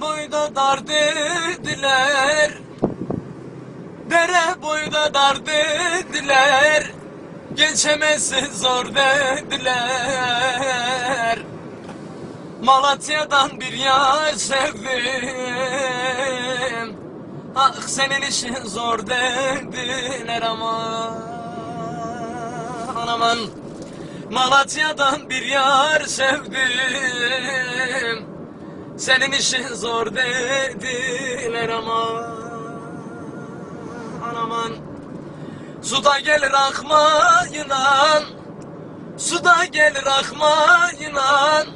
Boyda dar dediler. Dere boyda dar dediler. Geçemezsin zor dediler. Malatya'dan bir yar sevdim. Ah senin işin zor dediler ama. Aman. Malatya'dan bir yar sevdim Senin işin zor dediler ama. Aman Suda gelir akmayınan Suda gelir akmayınan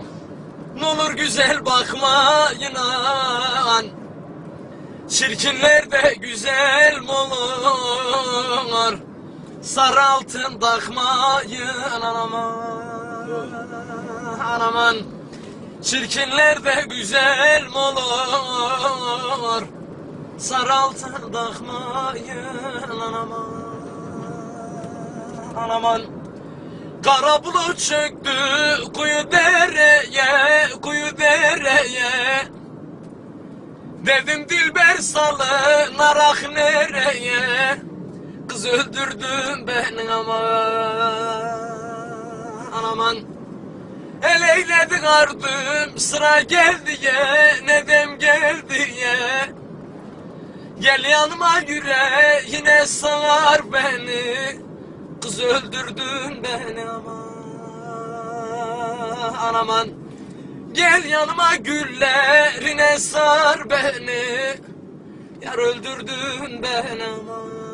N'olur güzel bakmayınan Çirkinler de güzel olur? Sarı altın takmayın anaman Anaman Çirkinler de güzel olur Sarı altın takmayın anaman Anaman Kara bulut çöktü kuyu dereye, kuyu dereye. Dedim Dilber salınar ah nereye? Kız öldürdün beni aman Aman El eyledik ardım sıra geldi ye Nedem geldi ye. Gel yanıma yüre yine sağar beni. Kız öldürdün beni aman Aman Gel yanıma güllerine sar beni. Yar öldürdün beni aman